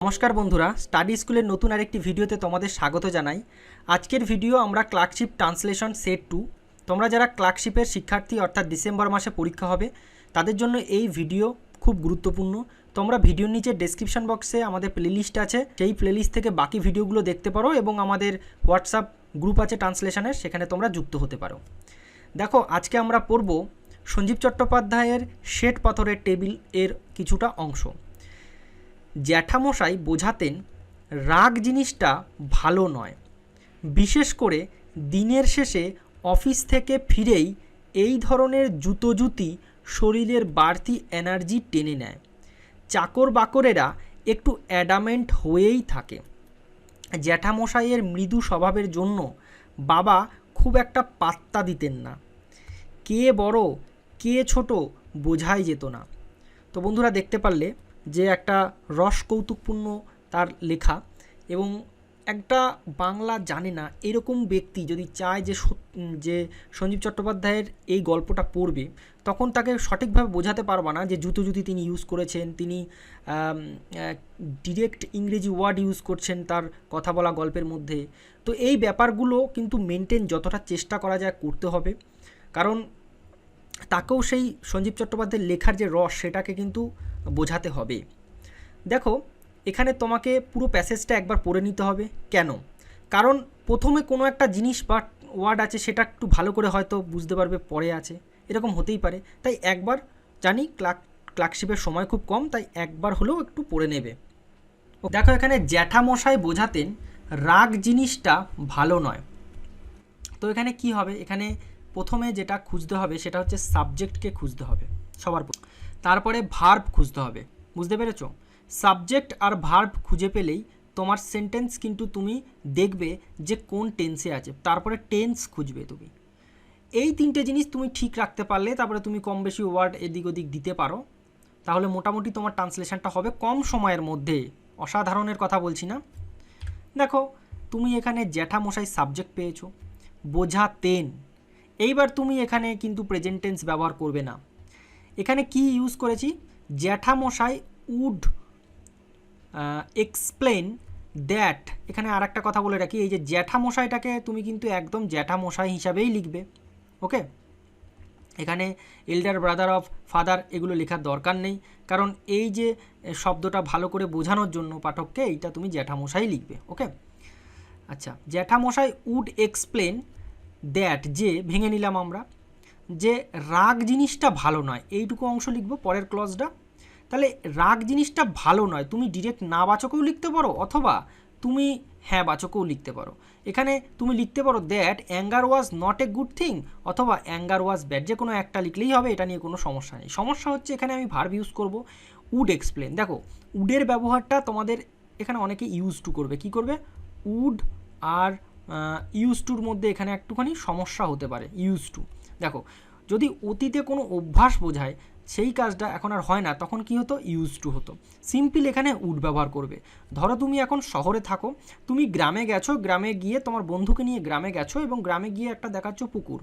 নমস্কার বন্ধুরা স্টাডি স্কুলের নতুন আরেকটি ভিডিওতে তোমাদের স্বাগত জানাই। আজকের ভিডিও আমরা ক্লার্কশিপ ট্রান্সলেশন সেট টু তোমরা যারা ক্লার্কশিপের শিক্ষার্থী, অর্থাৎ ডিসেম্বর মাসে পরীক্ষা হবে, তাদের জন্য এই ভিডিও খুব গুরুত্বপূর্ণ। তোমরা ভিডিওর নিচে ডেসক্রিপশন বক্সে আমাদের প্লেলিস্ট আছে, সেই প্লেলিস্ট থেকে বাকি ভিডিওগুলো দেখতে পারো এবং আমাদের হোয়াটসঅ্যাপ গ্রুপ আছে ট্রান্সলেশনের সেখানে তোমরা যুক্ত হতে পারো। দেখো, আজকে আমরা পড়ব সঞ্জীব চট্টোপাধ্যায়ের শ্বেত পাথরের টেবিলের কিছুটা অংশ। জ্যাঠামশাই বোঝাতেন, রাগ জিনিসটা ভালো নয়। বিশেষ করে দিনের শেষে অফিস থেকে ফিরেই এই ধরনের জুতো জুতি শরীরের বাড়তি এনার্জি টেনে নেয়। চাকর বাকরেরা একটু অ্যাডামেন্ট হয়েই থাকে। জ্যাঠামশাইয়ের মৃদু স্বভাবের জন্য বাবা খুব একটা পাত্তা দিতেন না। কে বড়, কে ছোট বোঝাই যেত না। তো বন্ধুরা দেখতে পারলে যে একটা রস কৌতুকপূর্ণ তার লেখা এবং একটা বাংলা জানে না এরকম ব্যক্তি যদি চায় যে যে সঞ্জীব চট্টোপাধ্যায়ের এই গল্পটা পড়বে, তখন তাকে সঠিকভাবে বোঝাতে পারবা না যে জুতো জুতি তিনি ইউজ করেছেন, তিনি ডিরেক্ট ইংরেজি ওয়ার্ড ইউজ করছেন তার কথা বলা গল্পের মধ্যে। তো এই ব্যাপারগুলো কিন্তু মেনটেন যতটা চেষ্টা করা যায় করতে হবে। কারণ তাকেও সেই সঞ্জীব চট্টোপাধ্যায়ের লেখার যে রস, সেটাকে কিন্তু বোঝাতে হবে। দেখো, এখানে তোমাকে পুরো প্যাসেজটা একবার পড়ে নিতে হবে। কেন? কারণ প্রথমে কোনো একটা জিনিস বা ওয়ার্ড আছে, সেটা একটু ভালো করে হয়তো বুঝতে পারবে, পরে আছে। এরকম হতেই পারে। তাই একবার জানি ক্লাক, ক্লার্কশিপের সময় খুব কম, তাই একবার হলেও একটু পড়ে নেবে। দেখো, এখানে জ্যাঠামশাই বোঝাতেন, রাগ জিনিসটা ভালো নয়। তো এখানে কি হবে? এখানে প্রথমে যেটা খুঁজতে হবে সেটা হচ্ছে সাবজেক্টকে খুঁজতে হবে সবার তারপরে ভার্ব খুঁজতে হবে। বুঝতে পেরেছ? সাবজেক্ট আর ভার্ব খুঁজে পেলেই তোমার সেন্টেন্স কিন্তু তুমি দেখবে যে কোন টেন্সে আছে। তারপরে টেন্স খুঁজবে তুমি। এই তিনটে জিনিস তুমি ঠিক রাখতে পারলে, তারপরে তুমি কম বেশি ওয়ার্ড এদিক ওদিক দিতে পারো। তাহলে মোটামুটি তোমার ট্রান্সলেশনটা হবে কম সময়ের মধ্যে। অসাধারণের কথা বলছি না। দেখো, তুমি এখানে জ্যাঠামশাই সাবজেক্ট পেয়েছ। বোঝা বোঝাতেন। এইবার তুমি এখানে কিন্তু প্রেজেন্ট টেন্স ব্যবহার করবে না। এখানে কি ইউজ করেছি? জ্যাঠামশাই উড এক্সপ্লেন দ্যাট এখানে আর একটা কথা বলে রাখি, এই যে জ্যাঠামশাইটাকে তুমি কিন্তু একদম জ্যাঠামশাই হিসাবেই লিখবে ওকে এখানে এল্ডার ব্রাদার অফ ফাদার এগুলো লেখার দরকার নেই, কারণ এই যে শব্দটা ভালো করে বোঝানোর জন্য পাঠককে এইটা তুমি জ্যাঠামশাই লিখবে ওকে আচ্ছা জ্যাঠামশাই উড এক্সপ্লেন দ্যাট যে, ভেঙে নিলাম আমরা। যে রাগ জিনিসটা ভালো নয়, এইটুকু অংশ লিখব, পরের ক্লজটা তাহলে রাগ জিনিসটা ভালো নয়, তুমি ডিরেক্ট না বাচকেও লিখতে পারো, অথবা তুমি হ্যাঁ বাচকেও লিখতে পারো। এখানে তুমি লিখতে পারো that anger was not a good thing অথবা অ্যাঙ্গার ওয়াজ ব্যাড যে কোনো একটা লিখলেই হবে, এটা নিয়ে কোনো সমস্যা নেই। সমস্যা হচ্ছে এখানে আমি ভার্ব ইউজ করব উড এক্সপ্লেন দেখো উডের ব্যবহারটা তোমাদের এখানে অনেকে ইউজ টু করবে। কি করবে? উড আর ইউজ টুর মধ্যে এখানে একটুখানি সমস্যা হতে পারে ইউজ টু দেখো, যদি অতীতে কোনো অভ্যাস বোঝায়, সেই কাজটা এখন আর হয় না, তখন কি হতো? ইউজ টু হতো। সিম্পল এখানে উড ব্যবহার করবে। ধরো তুমি এখন শহরে থাকো, তুমি গ্রামে গেছো, গ্রামে গিয়ে তোমার বন্ধুকে নিয়ে গ্রামে গেছো এবং গ্রামে গিয়ে একটা দেখাচ্ছ পুকুর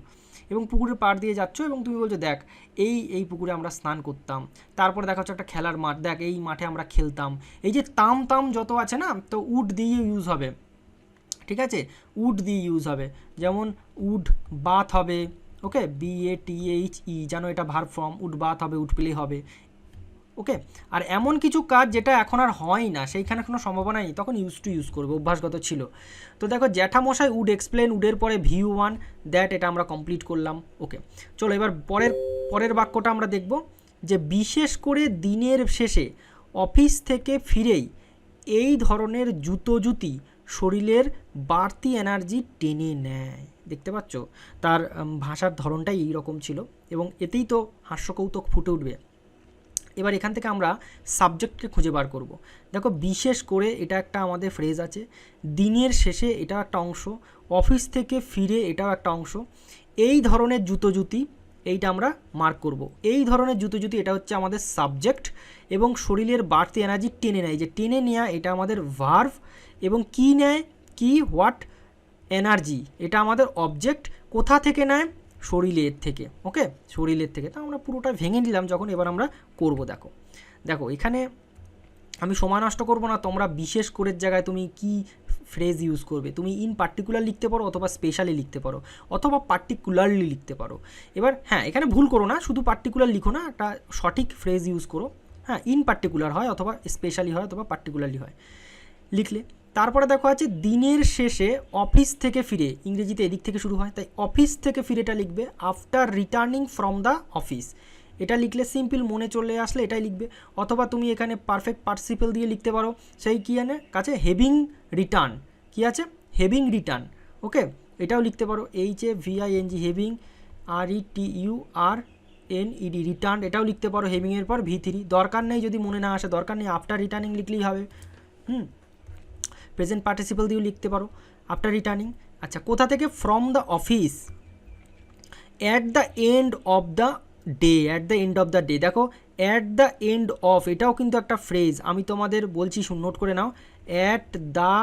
এবং পুকুরের পাড় দিয়ে যাচ্ছ এবং তুমি বলছো, দেখ, এই এই পুকুরে আমরা স্নান করতাম। তারপর দেখা হচ্ছে একটা খেলার মাঠ, দেখ, এই মাঠে আমরা খেলতাম। এই যে তাম তাম যত আছে না, তো উড দিয়ে ইউজ হবে। ঠিক আছে? উড দিয়ে ইউজ হবে। যেমন উড বাথ হবে ওকে B A T H E যেন এটা ভার ফর্ম উড বাথ হবে, উড প্লে হবে ওকে আর এমন কিছু কাজ যেটা এখন আর হয় না, সেইখানে কোনো সম্ভাবনা নেই, তখন ইউজ টু ইউজ করব, অভ্যাসগত ছিল। তো দেখো, জ্যাঠামশাই উড এক্সপ্লেন উডের পরে ভিউ ওয়ান দ্যাট এটা আমরা কমপ্লিট করলাম ওকে চলো এবার পরের পরের বাক্যটা আমরা দেখব, যে বিশেষ করে দিনের শেষে অফিস থেকে ফিরেই, এই ধরনের জুতো জুতি শরীরের বাড়তি এনার্জি টেনে নেয়। দেখতে পাচ্ছ? তার ভাষার ধরনটাই এই রকম ছিল এবং এতেই তো হাস্যকৌতুক ফুটে উঠবে। এবার এখান থেকে আমরা সাবজেক্টকে খুঁজে বার করব। দেখো, বিশেষ করে এটা একটা আমাদের ফ্রেজ আছে, দিনের শেষে এটাও একটা অংশ, অফিস থেকে ফিরে এটাও একটা অংশ। এই ধরনের জুতো জুতি এইটা আমরা মার্ক করব। এই ধরনের জুতো জুতি এটা হচ্ছে আমাদের সাবজেক্ট এবং শরীরের বাড়তি এনার্জি টেনে নেয়, যে টেনে নেওয়া এটা আমাদের ভার্ভ এবং কি নেয়, কি হোয়াট এনার্জি এটা আমাদের অবজেক্ট কোথা থেকে নেয়? শরীরের থেকে ওকে শরীরের থেকে। তা আমরা পুরোটা ভেঙে নিলাম যখন এবার আমরা করব, দেখো। দেখো, এখানে আমি সময় নষ্ট করব না, তোমরা বিশেষ করে জায়গায় তুমি কি ফ্রেজ ইউজ করবে। তুমি ইন পার্টিকুলার লিখতে পারো অথবা স্পেশালি লিখতে পারো, অথবা পার্টিকুলারলি লিখতে পারো। এবার হ্যাঁ এখানে ভুল করো না, শুধু পার্টিকুলার লিখো না, একটা সঠিক ফ্রেজ ইউজ করো। হ্যাঁ ইন পার্টিকুলার হয় অথবা স্পেশালি হয় অথবা পার্টিকুলারলি হয়। লিখলে, তারপরে দেখো আছে, দিনের শেষে অফিস থেকে ফিরে, ইংরেজিতে এদিক থেকে শুরু হয়, তাই অফিস থেকে ফিরেটা লিখবে after returning from the office এটা লিখলে সিম্পল মনে চলে আসলে এটাই লিখবে। অথবা তুমি এখানে পারফেক্ট পার্টিসিপেল দিয়ে লিখতে পারো। সেই কী আনে? কাছে হেভিং রিটার্ন কী আছে? হেভিং রিটার্ন ওকে এটাও লিখতে পারো। H A V I N G having R E T U R N E D return এটাও লিখতে পারো হেভিংয়ের পর ভি থ্রি দরকার নেই যদি মনে না আসে, দরকার নেই আফটার রিটার্নিং লিখলেই হবে। হুম? প্রেজেন্ট পার্টিসিপাল দিয়েও লিখতে পারো। আফটার রিটার্নিং আচ্ছা কোথা থেকে? From the office at the end of the day at the end of the day দেখো অ্যাট দ্য এন্ড অফ এটাও কিন্তু একটা ফ্রেজ আমি তোমাদের বলছি শুন নোট করে নাও। অ্যাট দ্য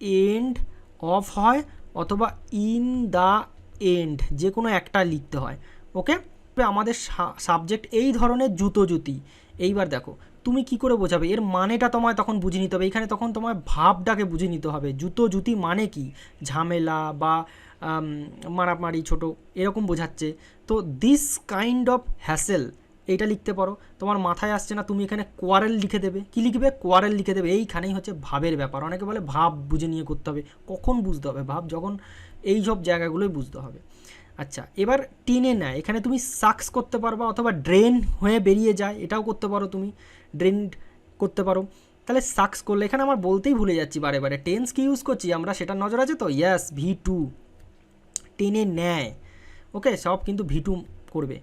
এন্ড অফ হয়, অথবা ইন দ্য এন্ড যে কোনো একটা লিখতে হয়। ওকে আমাদের সাবজেক্ট এই ধরনের জুতো জুতি। এইবার দেখো, তুমি কি করে বোঝাবে? এর মানেটা তোমায় তখন বুঝে নিতে হবে। এখানে তখন তোমায় ভাবটাকে বুঝে নিতে হবে। জুতো জুতি মানে কি? ঝামেলা বা মারামারি, ছোট, এরকম বোঝাচ্ছে। তো দিস কাইন্ড অফ হ্যাসেল এইটা লিখতে পারো। তোমার মাথায় আসছে না, তুমি এখানে কোয়ারেল লিখে দেবে। কি লিখবে? কোয়ারেল লিখে দেবে। এইখানেই হচ্ছে ভাবের ব্যাপার। অনেকে বলে ভাব বুঝে নিয়ে করতে হবে। কখন বুঝতে হবে ভাব? যখন এই সব জায়গাগুলোই বুঝতে হবে। আচ্ছা এবার টেনে নেয়। এখানে তুমি সাকস করতে পারবা অথবা ড্রেন হয়ে বেরিয়ে যায়। এটাও করতে পারো তুমি। ড্রেন করতে পারো। তাহলে সাকস করলে, এখানে আমার বলতেই ভুলে যাচ্ছি বারে বারে। টেন্স কি ইউজ করছি আমরা? সেটা নজর আছে তো? ইয়াস ভি টু টেনে নেয়। ওকে সব কিন্তু ভিটু করবে।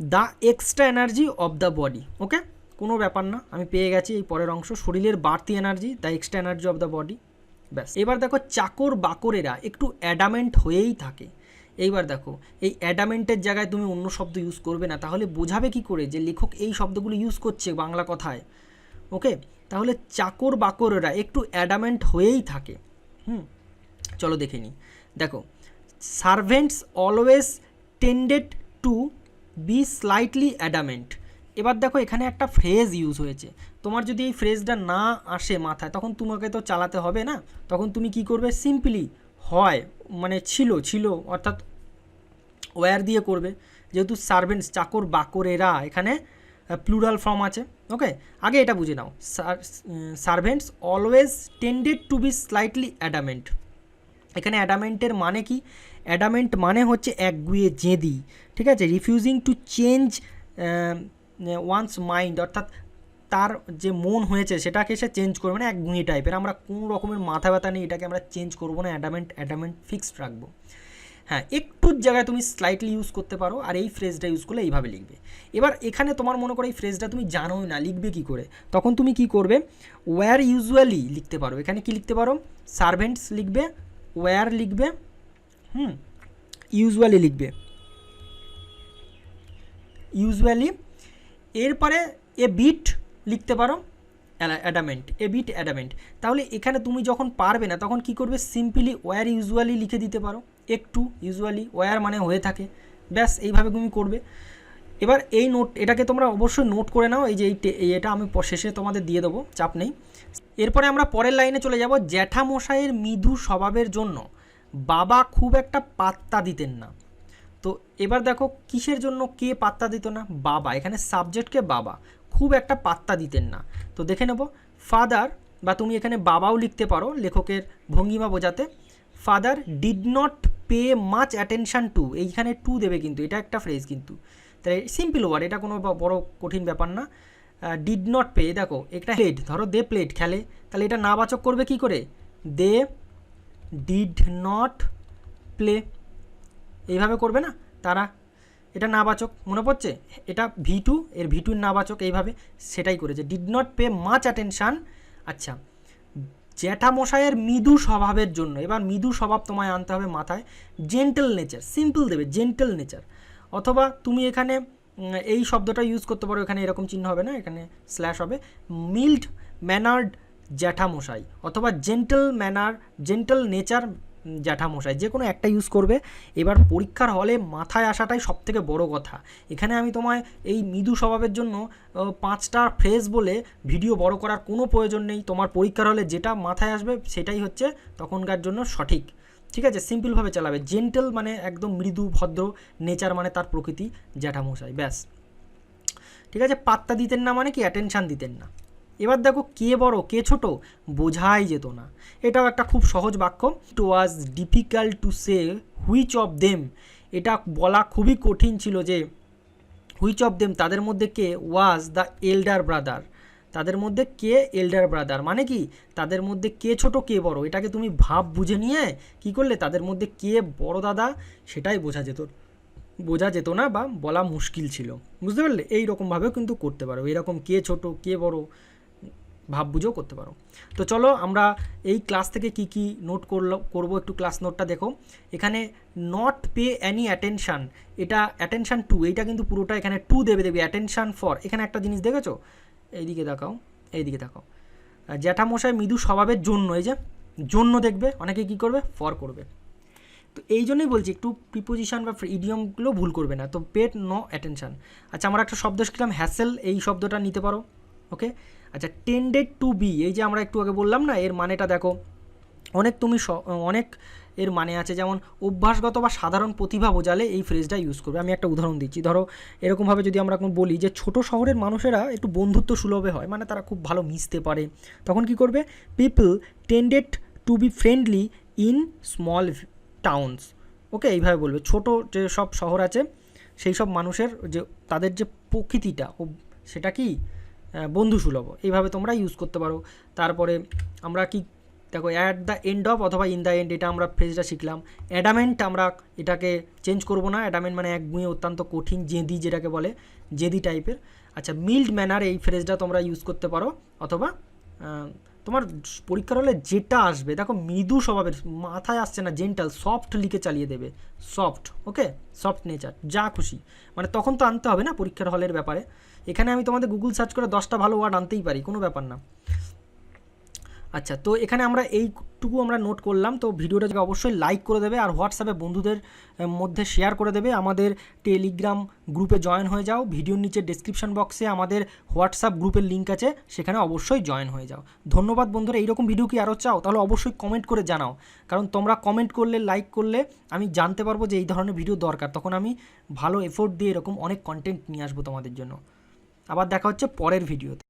The extra energy of the body okay কোনো ব্যাপার না, আমি পেয়ে গেছি এই পরের অংশ। শরীরের বাড়তি energy the extra energy of the body ব্যাস। এবার দেখো চাকর বাকরেরা একটু অ্যাডামেন্ট হয়েই থাকে। এইবার দেখো, এই অ্যাডামেন্টের জায়গায় তুমি অন্য শব্দ ইউজ করবে না। তাহলে বোঝাবে কি করে যে লেখক এই শব্দগুলো ইউজ করছে বাংলা কথায়? ওকে তাহলে চাকর বাকরেরা একটু অ্যাডামেন্ট হয়েই থাকে। হুম? চলো দেখে নিই। দেখো servants always tended to be slightly adamant. এবার দেখো, এখানে একটা ফ্রেজ ইউজ হয়েছে। তোমার যদি এই ফ্রেজটা না আসে মাথায়, তখন তোমাকে তো চালাতে হবে না। তখন তুমি কি করবে? সিম্পলি হয় মানে ছিল ছিল, অর্থাৎ ওয়্যার দিয়ে করবে। যেহেতু সার্ভেন্টস, চাকর, বাকরেরা, এখানে প্লুরাল ফর্ম আছে। ওকে আগে এটা বুঝে নাও। Servants always tended to be slightly adamant. এখানে অ্যাডামেন্টের মানে কি? অ্যাডামেন্ট মানে হচ্ছে একগুয়ে জেদি, ঠিক আছে? Refusing to change once mind অর্থাৎ তার যে মন হয়েছে সেটাকে সে চেঞ্জ করবে না একগুঁয়ে টাইপের আমরা কোনো রকমের মাথা ব্যথা নেই, এটাকে আমরা চেঞ্জ করব না, অ্যাডামেন্ট অ্যাডামেন্ট ফিক্সড রাখব। হ্যাঁ একটুর জায়গায় তুমি স্লাইটলি ইউজ করতে পারো, আর এই ফ্রেজটা ইউজ করলে এইভাবে লিখবে। এবার এখানে তোমার মনে করো এই ফ্রেজটা তুমি জানোই না, লিখবে কি করে? তখন তুমি কি করবে? ওয়্যার ইউজুয়ালি লিখতে পারো। এখানে কি লিখতে পারো? সার্ভেন্টস লিখবে ওয়্যার লিখবে হুম। ইউজুয়ালি লিখবে। ইউজুয়ালি এরপরে এ বিট লিখতে পারো। অ্যাডামেন্ট এ বিট অ্যাডামেন্ট তাহলে এখানে তুমি যখন পারবে না, তখন কি করবে? সিম্পলি ওয়ার ইউজুয়ালি লিখে দিতে পারো। একটু ইউজুয়ালি ওয়ার মানে হয়ে থাকে। ব্যাস, এইভাবে তুমি করবে। এবার এই নোট এটাকে তোমরা অবশ্যই নোট করে নাও। এই যে এই এটা আমি শেষে তোমাদের দিয়ে দেবো, চাপ নেই। এরপরে আমরা পরের লাইনে চলে যাব জ্যাঠামশাইয়ের মৃদু স্বভাবের জন্য। বাবা খুব একটা পাত্তা দিতেন না। তো এবার দেখো কিসের জন্য কে পাত্তা দিত না? বাবা। এখানে সাবজেক্টকে বাবা? খুব একটা পাত্তা দিতেন না। তো দেখে নেব ফাদার বা তুমি এখানে বাবাও লিখতে পারো লেখকের ভঙ্গিমা বোঝাতে। Father did not pay much attention to এইখানে টু দেবে কিন্তু, এটা একটা ফ্রেজ কিন্তু। তাই সিম্পল ওয়ার্ড এটা কোনো বড় কঠিন ব্যাপার না। ডিড নট পে দেখো, একটা প্লেট ধরো দে প্লেট খেলে। তাহলে এটা নাবাচক করবে কি করে? দে ডিড নট প্লে এইভাবে করবে না? তারা, এটা নাবাচক মনে পড়ছে? এটা ভি টু এর ভি টুর নাবাচক এইভাবে সেটাই করেছে। Did not pay much attention আচ্ছা জ্যাঠামশাইয়ের মৃদু স্বভাবের জন্য, এবার মৃদু স্বভাব তোমায় আনতে হবে মাথায়। জেন্টেল নেচার সিম্পল দেবে জেন্টেল নেচার অথবা তুমি এখানে এই শব্দটা ইউজ করতে পারো, এখানে এরকম চিহ্ন হবে না, এখানে স্ল্যাশ হবে। মিল্ড ম্যানার্ড জ্যাঠামশাই অথবা জেন্টেল ম্যানার জেন্টেল নেচার জ্যাঠামশাই, যে কোনো একটা ইউজ করবে। এবার পরীক্ষার হলে মাথায় আসাটাই সব থেকে বড় কথা। এখানে আমি তোমায় এই মৃদু স্বভাবের জন্য পাঁচটা ফ্রেজ বলে ভিডিও বড় করার কোনো প্রয়োজন নেই। তোমার পরীক্ষার হলে যেটা মাথায় আসবে সেটাই হচ্ছে তখনকার জন্য সঠিক। ঠিক আছে? সিম্পলভাবে চালাবে। জেন্টেল মানে একদম মৃদু, ভদ্র নেচার মানে তার প্রকৃতি জ্যাঠামশাই, ব্যাস। ঠিক আছে? পাত্তা দিতেন না মানে কি? অ্যাটেনশান দিতেন না। এবার দেখো কে বড়, কে ছোট বোঝাই যেত না। এটাও একটা খুব সহজ বাক্য। It was difficult to say which of them এটা বলা খুবই কঠিন ছিল যে হুইচ অফ দেম তাদের মধ্যে কে ওয়াজ দ্য এল্ডার ব্রাদার তাদের মধ্যে কে এল্ডার ব্রাদার মানে কি? তাদের মধ্যে কে ছোট, কে বড়? এটাকে তুমি ভাব বুঝে নিয়ে কি করলে? তাদের মধ্যে কে বড় দাদা? সেটাই বোঝা যেত। বোঝা যেত না বা বলা মুশকিল ছিল। বুঝতে পারলে? এই রকমভাবেও কিন্তু করতে পারো। এরকম কে ছোট, কে বড় ভাব বুঝেও করতে পারো। তো চলো আমরা এই ক্লাস থেকে কি কি নোট করল, করব একটু ক্লাস নোটটা দেখো। এখানে নট পে অ্যানি অ্যাটেনশান এটা অ্যাটেনশান টু এইটা কিন্তু পুরোটা এখানে টু দেবে দেবে অ্যাটেনশান ফর এখানে একটা জিনিস দেখেছ? এইদিকে দেখাও এইদিকে দেখাও। জ্যাঠামশাই মৃদু স্বভাবের জন্য, এই যে জন্য দেখবে, অনেকে কি করবে? ফর করবে। তো এই জন্যই বলছি, একটু প্রিপোজিশন বা ইডিয়মগুলো ভুল করবে না। তো পেট নো অ্যাটেনশান আচ্ছা আমরা একটা শব্দ শিখলাম হ্যাসেল এই শব্দটা নিতে পারো। ওকে? আচ্ছা টেন্ডেড টু বি এই যে আমরা একটু আগে বললাম না, এর মানেটা দেখো, অনেক তুমি অনেক এর মানে আছে, যেমন অভ্যাসগত বা সাধারণ প্রতিভা বোঝালে এই ফ্রেজটা ইউজ করবে। আমি একটা উদাহরণ দিচ্ছি, ধরো, এরকমভাবে যদি আমরা এখন বলি যে, ছোট শহরের মানুষেরা একটু বন্ধুত্ব সুলভে হয় মানে তারা খুব ভালো মিশতে পারে, তখন কি করবে? People tended to be friendly in small towns okay? এইভাবে বলবে। ছোট যে সব শহর আছে, সেই সব মানুষের যে, তাদের যে প্রকৃতিটা সেটা কি? বন্ধুসুলভ। এইভাবে তোমরা ইউজ করতে পারো। তারপরে আমরা কি, দেখো অ্যাট দ্য এন্ড অফ অথবা ইন দ্য এন্ড এটা আমরা ফ্রেজটা শিখলাম। অ্যাডামেন্ট আমরা এটাকে চেঞ্জ করব না। অ্যাডামেন্ট মানে এক গুঁয়ে অত্যন্ত কঠিন, জেদি যেটাকে বলে, জেদি টাইপের আচ্ছা মিল্ড ম্যানার এই ফ্রেজটা তোমরা ইউজ করতে পারো। অথবা তোমার পরীক্ষার হলে যেটা আসবে, দেখো মৃদু স্বভাবের, মাথায় আসছে না জেন্টাল সফট লিখে চালিয়ে দেবে সফট ওকে সফট নেচার যা খুশি। মানে তখন তো আনতে হবে না পরীক্ষার হলের ব্যাপারে। এখানে আমি তোমাদের গুগল সার্চ করে দশটা ভালো ওয়ার্ড আনতেই পারি, কোনো ব্যাপার না। আচ্ছা তো এখানে আমরা এইটুকু আমরা নোট করলাম। তো ভিডিওটাকে অবশ্যই লাইক করে দেবে আর হোয়াটসঅ্যাপে বন্ধুদের মধ্যে শেয়ার করে দেবে। আমাদের টেলিগ্রাম গ্রুপে জয়েন হয়ে যাও। ভিডিওর নিচে ডেসক্রিপশন বক্সে আমাদের হোয়াটসঅ্যাপ গ্রুপের লিঙ্ক আছে। সেখানে অবশ্যই জয়েন হয়ে যাও। ধন্যবাদ বন্ধুরা। এইরকম ভিডিও কি আরও চাও? তাহলে অবশ্যই কমেন্ট করে জানাও। কারণ তোমরা কমেন্ট করলে লাইক করলে আমি জানতে পারব যে এই ধরনের ভিডিও দরকার। তখন আমি ভালো এফোর্ট দিয়ে এরকম অনেক কন্টেন্ট নিয়ে আসব তোমাদের জন্য। আবার দেখা হচ্ছে পরের ভিডিওতে